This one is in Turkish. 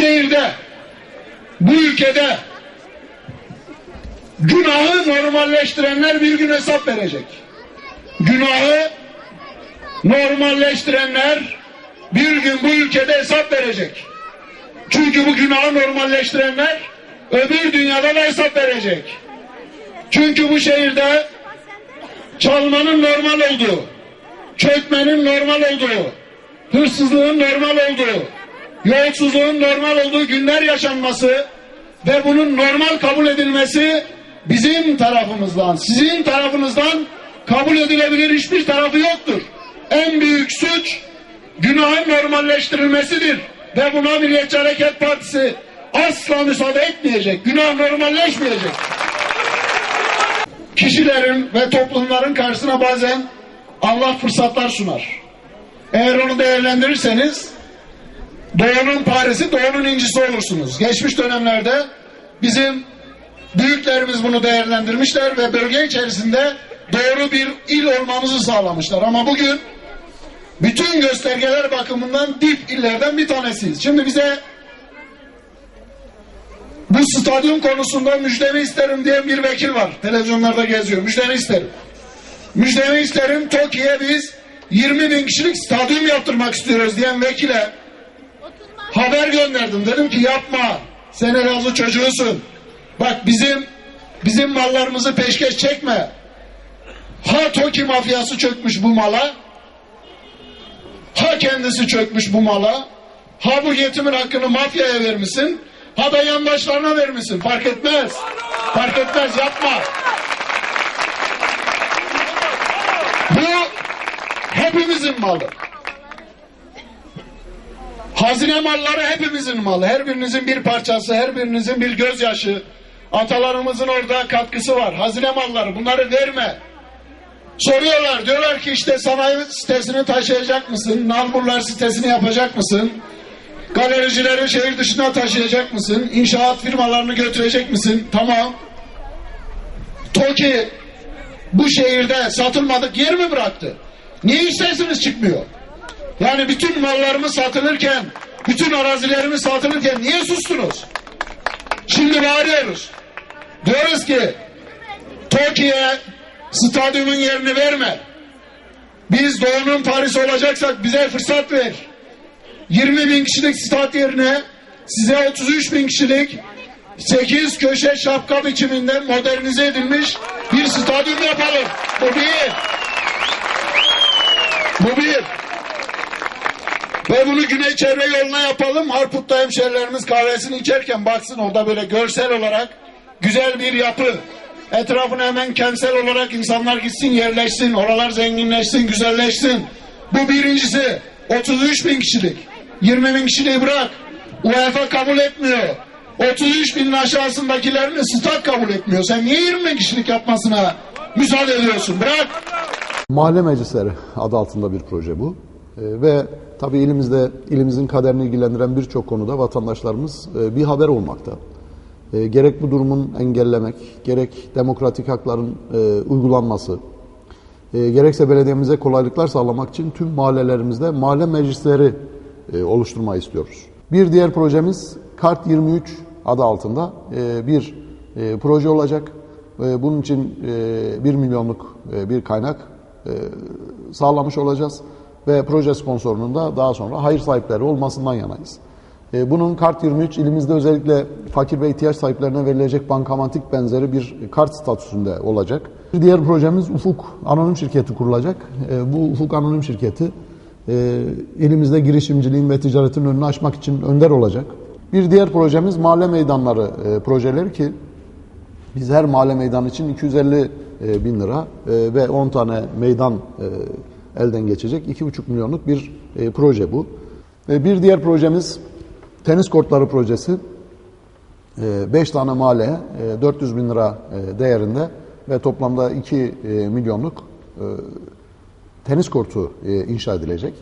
şehirde, bu ülkede günahı normalleştirenler bir gün hesap verecek. Günahı normalleştirenler bir gün bu ülkede hesap verecek. Çünkü bu günahı normalleştirenler öbür dünyada da hesap verecek. Çünkü bu şehirde çalmanın normal olduğu, çökmenin normal olduğu, hırsızlığın normal olduğu, yolsuzluğun normal olduğu günler yaşanması ve bunun normal kabul edilmesi bizim tarafımızdan, sizin tarafınızdan kabul edilebilir hiçbir tarafı yoktur. En büyük suç günahın normalleştirilmesidir ve buna Milliyetçi Hareket Partisi asla müsaade etmeyecek. Günah normalleşmeyecek. Kişilerin ve toplumların karşısına bazen Allah fırsatlar sunar. Eğer onu değerlendirirseniz Doğu'nun Paris'i, Doğu'nun incisi olursunuz. Geçmiş dönemlerde bizim büyüklerimiz bunu değerlendirmişler ve bölge içerisinde doğru bir il olmamızı sağlamışlar. Ama bugün bütün göstergeler bakımından dip illerden bir tanesiyiz. Şimdi bize bu stadyum konusunda müjdemi isterim diyen bir vekil var. Televizyonlarda geziyor. Müjdemi isterim. Müjdemi isterim TOKİ'ye biz 20 bin kişilik stadyum yaptırmak istiyoruz diyen vekile haber gönderdim. Dedim ki yapma. Sen Elazığ çocuğusun. Bak bizim bizim mallarımızı peşkeş çekme. Ha TOKİ mafyası çökmüş bu mala. Ha kendisi çökmüş bu mala. Ha bu yetimin hakkını mafyaya vermişsin. Ha da yandaşlarına vermişsin. Fark etmez. Fark etmez yapma. Bu hepimizin malı. Hazine malları hepimizin malı. Her birinizin bir parçası, her birinizin bir gözyaşı. Atalarımızın orada katkısı var. Hazine malları bunları verme. Soruyorlar diyorlar ki işte sanayi sitesini taşıyacak mısın? Nalburlar sitesini yapacak mısın? Galericileri şehir dışına taşıyacak mısın? İnşaat firmalarını götürecek misin? Tamam. TOKİ bu şehirde satılmadık yer mi bıraktı? Niye sesiniz çıkmıyor? Yani bütün mallarımız satılırken, bütün arazilerimiz satılırken niye sustunuz? Şimdi bağırıyoruz. Diyoruz ki TOKİ'ye stadyumun yerini verme. Biz Doğu'nun Paris olacaksak bize fırsat ver. 20 bin kişilik stat yerine size 33 bin kişilik 8 köşe şapka biçiminde modernize edilmiş bir stadyum yapalım. Bu bir. Bu bir. Ve bunu Güney Çevre Yolu'na yapalım. Harput'ta hemşerilerimiz kahvesini içerken baksın orada böyle görsel olarak güzel bir yapı. Etrafına hemen kentsel olarak insanlar gitsin yerleşsin. Oralar zenginleşsin, güzelleşsin. Bu birincisi. 33 bin kişilik. 20 bin kişiliği bırak. UEFA kabul etmiyor. 33 binin aşağısındakilerini stat kabul etmiyor. Sen niye 20 bin kişilik yapmasına müsaade ediyorsun? Bırak. Mahalle Meclisleri adı altında bir proje bu. Ee, ve tabii ilimizde ilimizin kaderini ilgilendiren birçok konuda vatandaşlarımız e, bir haber olmakta. E, gerek bu durumun engellemek, gerek demokratik hakların e, uygulanması, gerekse belediyemize kolaylıklar sağlamak için tüm mahallelerimizde mahalle meclisleri oluşturmayı istiyoruz. Bir diğer projemiz Kart 23 adı altında bir proje olacak. Bunun için e, 1 milyonluk bir kaynak sağlamış olacağız ve proje sponsorunun da daha sonra hayır sahipleri olmasından yanayız. E, Bunun Kart 23 ilimizde özellikle fakir ve ihtiyaç sahiplerine verilecek bankamatik benzeri bir kart statüsünde olacak. Bir diğer projemiz Ufuk Anonim Şirketi kurulacak. E, Bu Ufuk Anonim Şirketi e, ilimizde girişimciliğin ve ticaretin önünü açmak için önder olacak. Bir diğer projemiz mahalle meydanları projeleri ki biz her mahalle meydanı için 250 e, bin lira ve 10 tane meydan elden geçecek. 2,5 milyonluk bir e, proje bu. E, Bir diğer projemiz tenis kortları projesi. 5 tane mahalleye e, 400 bin lira e, değerinde ve toplamda 2 e, milyonluk e, tenis kortu e, inşa edilecek.